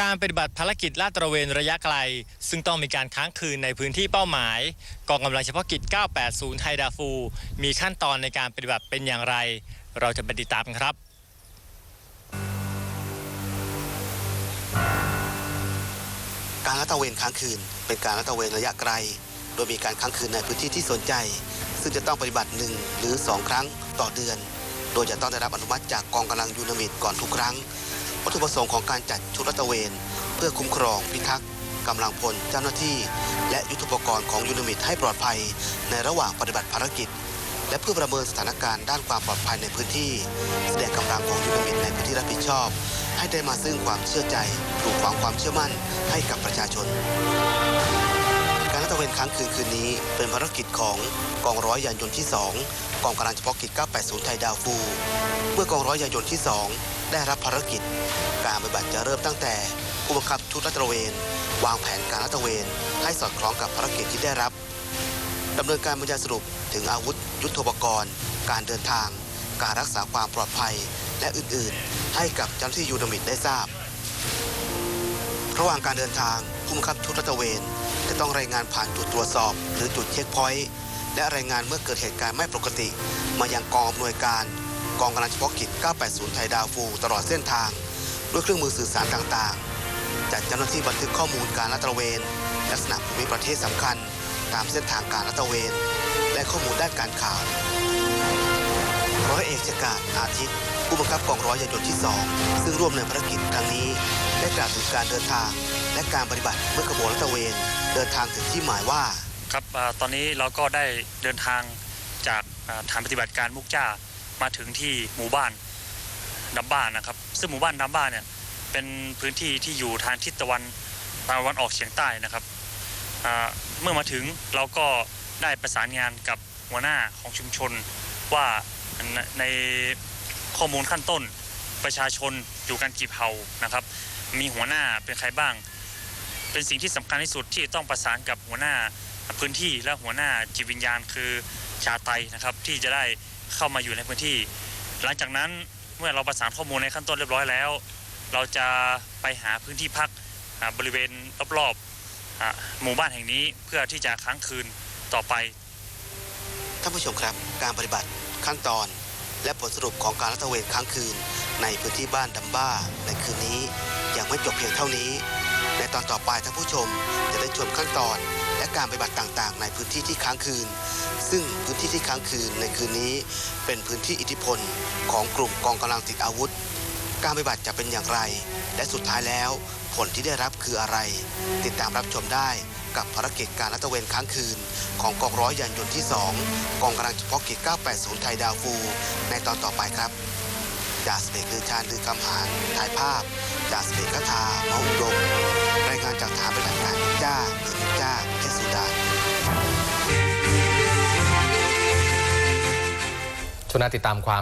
การปฏิบัติภารกิจลาดตระเวนระยะไกล ซึ่งต้องมีการค้างคืนในพื้นที่เป้าหมาย กองกำลังเฉพาะกิจ 980ไทดาฟู มีขั้นตอนในการปฏิบัติเป็นอย่างไร เราจะไปติดตามกันครับการลาดตระเวนค้างคืน เป็นการลาดตระเวนระยะไกล โดยมีการค้างคืนในพื้นที่ที่สนใจ ซึ่งจะต้องปฏิบัติหนึ่งหรือ 2 ครั้งต่อเดือน โดยจะต้องได้รับอนุมัติจากกองกำลังยูนามิดก่อนทุกครั้ง วัตถุประสงค์ของการจัดชุดรัตเวน เพื่อคุ้มครองพิทักษ์กำลังพลเจ้าหน้าที่ และยุทธปกรณ์ของยูนิมิตให้ปลอดภัย ในระหว่างปฏิบัติภารกิจ และเพื่อประเมินสถานการณ์ด้านความปลอดภัยในพื้นที่ แสดงกำลังของยูนิมิตในพื้นที่รับผิดชอบ ให้ได้มาซึ่งความเชื่อใจปลูกฝังความเชื่อมั่นให้กับประชาชน ค้างคืนคืนนี้เป็นภารกิจของกองร้อยยานยนต์ที่ 2 กองกำลังเฉพาะกิจ 980 ไทยดาวฟู เมื่อกองร้อยยานยนต์ที่ 2 ได้รับภารกิจ การปฏิบัติจะเริ่มตั้งแต่ผู้บังคับชุดลาดตระเวน วางแผนการลาดตระเวน ให้สอดคล้องกับภารกิจที่ได้รับดำเนินการบรรยายสรุปถึงอาวุธ ยุทโธปกรณ์ การเดินทาง การรักษาความปลอดภัยและอื่น ๆ ให้กับเจ้าหน้าที่ยูนามิดได้ทราบ ระหว่างการเดินทางผู้บังคับชุดลาดตระเวน ต้องรายงานผ่านจุดตรวจสอบ หรือจุดเช็คพอยต์และรายงานเมื่อเกิดเหตุการณ์ไม่ปกติ มายังกองอำนวยการ กองกำลังเฉพาะกิจ 980 ไทยดาวฟูตลอดเส้นทาง ด้วยเครื่องมือสื่อสารต่างๆ จัดเจ้าหน้าที่บันทึกข้อมูลการลาดตระเวน ลักษณะภูมิประเทศสำคัญ ตามเส้นทางการลาดตระเวน และข้อมูลด้านการข่าวร้อยเอกชกาศอาทิตย์ ผู้บังคับกองร้อยยานยนต์ที่ 2 ซึ่งร่วมในภารกิจครั้งนี้ ได้กล่าวถึงการเดินทาง และการปฏิบัติเมื่อขบวนลาดตะเวน เดินทางถึงที่หมายว่าครับอตอนนี้เราก็ได้เดินทางจากฐานปฏิบัติการมุกจ้ามาถึงที่หมู่บ้านดับบ้านนะครับ ซึ่งหมู่บ้านดับบ้านเนี่ยเป็นพื้นที่ที่อยู่ทางทิศตะวันตะวันออกเฉียงใต้นะครับเมื่อมาถึงเราก็ได้ประสานงานกับหัวหน้าของชุมชนว่าในในข้อมูลขั้นต้นประชาชนอยู่กันกี่เผ่านะครับ มีหัวหน้าเป็นใครบ้าง เป็นสิ่งที่สำคัญที่สุดที่ต้องประสานกับหัวหน้าพื้นที่และหัวหน้าจิตวิญญาณ คือชาไตนะครับที่จะได้เข้ามาอยู่ในพื้นที่ หลังจากนั้นเมื่อเราประสานข้อมูลในขั้นต้นเรียบร้อยแล้ว เราจะไปหาพื้นที่พักบริเวณรอบๆหมู่บ้านแห่งนี้เพื่อที่จะค้างคืนต่อไปท่านผู้ชมครับ การปฏิบัติขั้นตอน และผลสรุปของการลาดตเวนค้างคืน ในพื้นที่บ้านดัมบ้าในคืนนี้ยังไม่จบเพียงเท่านี้ ตอนต่อไปท่านผู้ชมจะได้ชมขั้นตอนและการปฏิบัติต่างๆ ในพื้นที่ที่ค้างคืน ซึ่งพื้นที่ที่ค้างคืนในคืนนี้ เป็นพื้นที่อิทธิพล ของกลุ่มกองกำลังติดอาวุธ การปฏิบัติจะเป็นอย่างไร และสุดท้ายแล้ว ผลที่ได้รับคืออะไร ติดตามรับชมได้กับภารกิจการลาดตระเวนค้างคืน ของกองร้อยยานยนต์ที่ 2 กองกำลังเฉพาะกิจ 980 ไทยดาวฟู ในตอนต่อไปครับจ่าสเอกลือชาญลือคำหานถ่ายภาพจ่าสเอกคทามาอุดม รายงานจากฐานปฏิบัติการจ้าหรือจ้าเทศสุดาช่วงหน้าติดตามความ